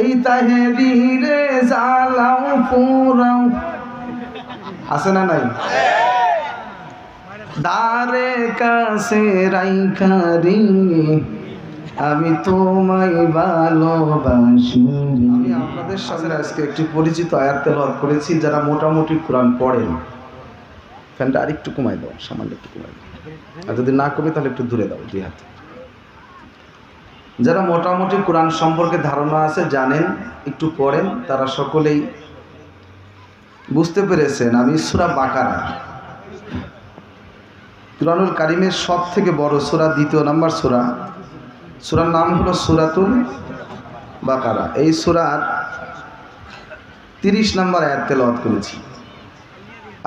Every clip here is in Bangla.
এই তাহেরি রে জ্বালাও পুরাও আছে না নাই? দারে কাছে রাইখারি আমি তোমায় ভালোবাসি আমি আপনাদের সামনে আজকে একটি পরিচিত আয়াত তেলাওয়াত করেছি, যারা মোটামুটি কোরআন পড়েন। ফ্যানটা আরেকটু কমাই দাও, সামান্য একটু কমাই দাও। আর যদি না কমে, তাহলে একটু দূরে দাও, দুই হাতে। যারা মোটামুটি কোরআন সম্পর্কে ধারণা আছে, জানেন, একটু পড়েন, তারা সকলেই বুঝতে পেরেছেন আমি সুরা বাকারা। কুরআনুল কারিমের সব থেকে বড় সুরা, দ্বিতীয় নাম্বার সুরা। সুরার নাম হলো সুরাতুল বাকারা। এই সুরার তিরিশ নাম্বার আয়াত তেলাওয়াত করেছি।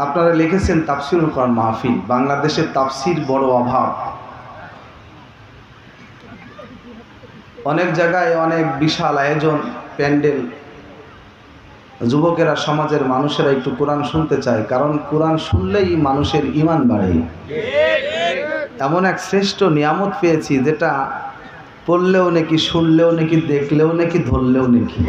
আপনারা লিখেছেন তাফসিরুল কোরআন মাহফিল, বাংলাদেশের তাফসির বড় অভাব। অনেক জায়গায় অনেক বিশাল আয়োজন, প্যান্ডেল। যুবকেরা, সমাজের মানুষেরা একটু কোরআন শুনতে চায়, কারণ কোরআন শুনলেই মানুষের ইমান বাড়ে। এমন এক শ্রেষ্ঠ নিয়ামত পেয়েছি, যেটা পড়লেও নাকি, শুনলেও নাকি, দেখলেও নাকি, ধরলেও নাকি।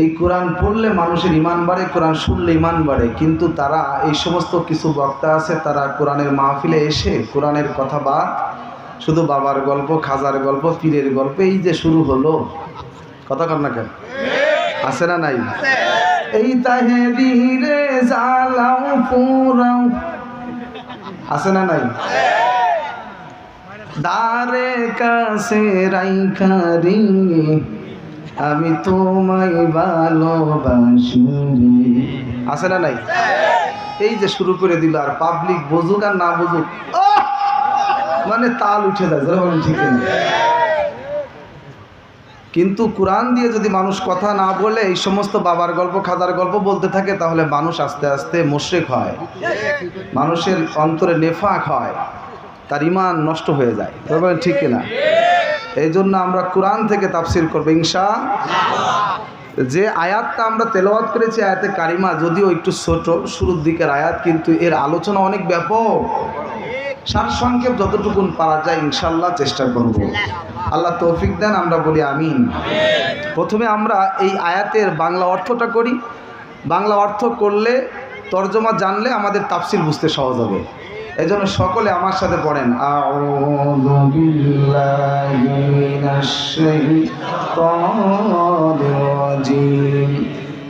এই কোরআন পড়লে মানুষের ইমান বাড়ে, কোরআন শুনলে ইমান বাড়ে, কিন্তু তারা এই সমস্ত কিছু বক্তা আছে, তারা কোরআনের মাহফিলে এসে কোরআনের কথা বাদ শুধু বাবার গল্প, খাজার গল্প, পীরের গল্প, এই যে শুরু হলো। কথা কর না কেন? আছে না নাই? এই তাহেরি রে জ্বালাও পুরাও আছে না নাই? দারে কাছে রাইখারি আমি তোমায় ভালোবাসি আছে না নাই? এই যে শুরু করে দিল আর পাবলিক বুঝুক আর না বুঝুক। আহ! মানে তাল উঠে যায় যারা বলেন ঠিক কিন্তু কোরআন দিয়ে যদি মানুষ কথা না বলে, এই সমস্ত বাবার গল্প, খাদার গল্প বলতে থাকে, তাহলে মানুষ আস্তে আস্তে মোশরেক হয়। মানুষের অন্তরে নেফাক হয়, তার ইমান নষ্ট হয়ে যায়। বলেন ঠিক কিনা? এই জন্য আমরা কোরআন থেকে তাফসির করব ইনশা যে আয়াতটা আমরা তেলাওয়াত করেছি, আয়াতে কারিমা, যদিও একটু ছোট, শুরুর দিকের আয়াত, কিন্তু এর আলোচনা অনেক ব্যাপক। সারসংক্ষেপ যতটুকুন পারা যায় ইনশাল্লাহ চেষ্টা করব। আল্লাহ তৌফিক দেন, আমরা বলি আমিন। প্রথমে আমরা এই আয়াতের বাংলা অর্থটা করি। বাংলা অর্থ করলে, তর্জমা জানলে আমাদের তাফসিল বুঝতে সহজ হবে। এই জন্য সকলে আমার সাথে পড়েন।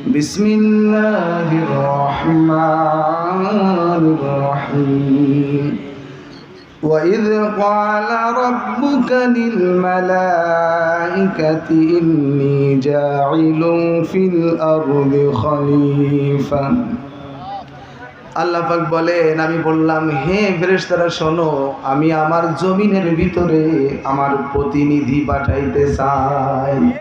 বিসমিল্লাহির রহমানির রহিম। وإذ قال ربك للملائكة إني جاعل في الأرض خليفة আল্লাহ পাক বলেন আমি বললাম হে ফেরেশতারা শোনো আমি আমার জমিনের ভিতরে আমার প্রতিনিধি পাঠাইতে চাই